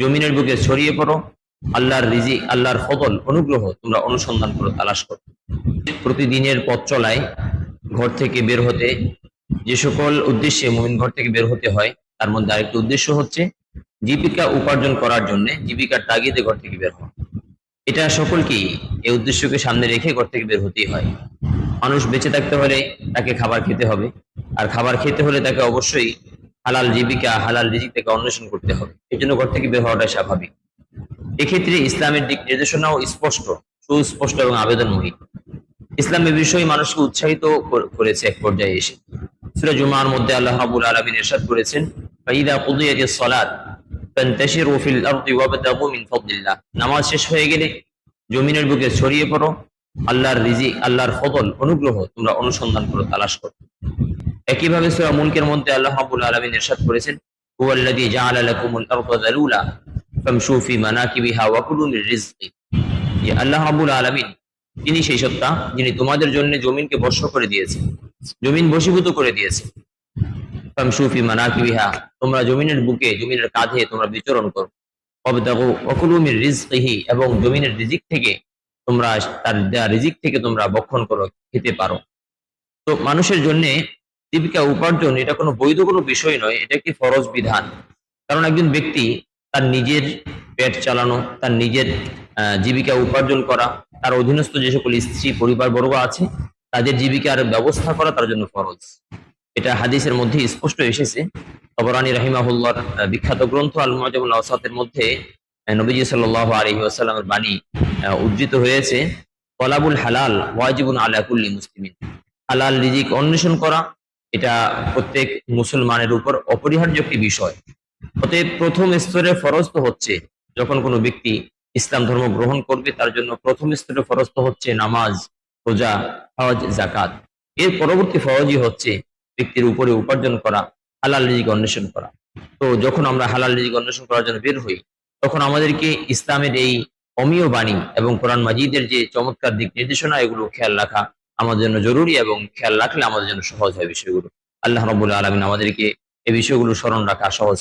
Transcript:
জমিনের বুকে ছড়িয়ে পড়ো। আল্লাহর রিজি আল্লাহর ফদল, অনুগ্রহ তোমরা অনুসন্ধান করো, তালাশ করো। প্রতিদিনের পথ চলায় ঘর থেকে বের হতে, যে সকল উদ্দেশ্যে মুমিন ঘর থেকে বের হতে হয়, তার মধ্যে আরেকটি উদ্দেশ্য হচ্ছে জীবিকা উপার্জন করার জন্য জীবিকার তাগিদে ঘর থেকে বের হওয়া। এটা সকলকেই এই উদ্দেশ্যকে সামনে রেখে ঘর থেকে বের হতেই হয়। মানুষ বেঁচে থাকতে হলে তাকে খাবার খেতে হবে, আর খাবার খেতে হলে তাকে অবশ্যই হালাল জীবিকা, হালাল রিজিক থেকে অন্বেষণ করতে হবে। এই জন্য ঘর থেকে বের হওয়াটাই স্বাভাবিক। এক্ষেত্রে ইসলামের দিক নির্দেশনাও স্পষ্ট, সুস্পষ্ট এবং আবেদনময়ী। ইসলাম এ বিষয়ে মানুষকে উৎসাহিত করেছে এক পর্যায়ে এসে। সূরা জুমার মধ্যে আল্লাহ রাব্বুল আলামিন ইরশাদ করেছেন, ফাইদা কুদিয়াতিস সালাত, ফান্তাশিরু ফিল আরদি ওয়াবতাগু মিন ফাদলিল্লাহ। নামাজ শেষ হয়ে গেলে জমিনের বুকে ছড়িয়ে পড়ো। আল্লাহর রিজিক আল্লাহর ফদল, অনুগ্রহ তোমরা অনুসন্ধান করো, তালাশ করো। একইভাবে সূরা মুলকের মধ্যে আল্লাহ রাব্বুল আলামিন ইরশাদ করেছেন যালুলা ফামশু ফি মানাকিবিহা মির রিজকি যে আল্লাহ রাব্বুল আলামিন, তিনি সেই সত্তা যিনি তোমাদের জন্য জমিনকে বর্ষ করে দিয়েছে জমিন বশীভূত করে দিয়েছে ফামশু ফি মানাকিবিহা, তোমরা জমিনের বুকে, জমিনের কাঁধে তোমরা বিচরণ করো। অবদাগু ওকুলু মির রিজকিহি এবং জমিনের রিজিক থেকে তোমরা, তার দেয়া রিজিক থেকে তোমরা বক্ষণ করো, খেতে পারো। তো মানুষের জন্য জীবিকা উপার্জন, এটা কোনো বৈধ কোনো বিষয় নয়, এটা একটি ফরজ বিধান। কারণ একজন ব্যক্তি তার নিজের পেট চালানো, তার নিজের জীবিকা উপার্জন করা, তার অধীনস্থ যে সকল স্ত্রী পরিবার বর্গ আছে, তাদের জীবিকার ব্যবস্থা করা তার জন্য ফরজ। এটা হাদিসের মধ্যে স্পষ্ট এসেছে। তবরানী রাহিমাহুল্লার বিখ্যাত গ্রন্থ আল মধ্যে নবীজি সাল্লাল্লাহু আলাইহি ওয়াসাল্লামের বাণী উদ্ধৃত হয়েছে, তলাবুল হালাল ওয়াজিবুন আলা কুল্লি হালাল রিজিক অন্বেষণ করা এটা প্রত্যেক মুসলমানের উপর অপরিহার্য একটি বিষয়। অতএব প্রথম স্তরে ফরজ তো হচ্ছে, যখন কোনো ব্যক্তি ইসলাম ধর্ম গ্রহণ করবে, তার জন্য প্রথম স্তরে ফরজ তো হচ্ছে নামাজ, রোজা, হজ জাকাত এর পরবর্তী ফরজই হচ্ছে ব্যক্তির উপরে উপার্জন করা, হালাল রিজিক অন্বেষণ করা। তো যখন আমরা হালাল রিজিক অন্বেষণ করার জন্য বের হই, তখন আমাদেরকে ইসলামের এই অমীয় বাণী এবং কোরআন মাজিদের যে চমৎকার দিক নির্দেশনা, এগুলো খেয়াল রাখা আমাদের জন্য জরুরি এবং খেয়াল রাখলে আমাদের জন্য সহজ হয় বিষয়গুলো। আল্লাহ রবুল্লা আলমিন আমাদেরকে এই বিষয়গুলো স্মরণ রাখা সহজ।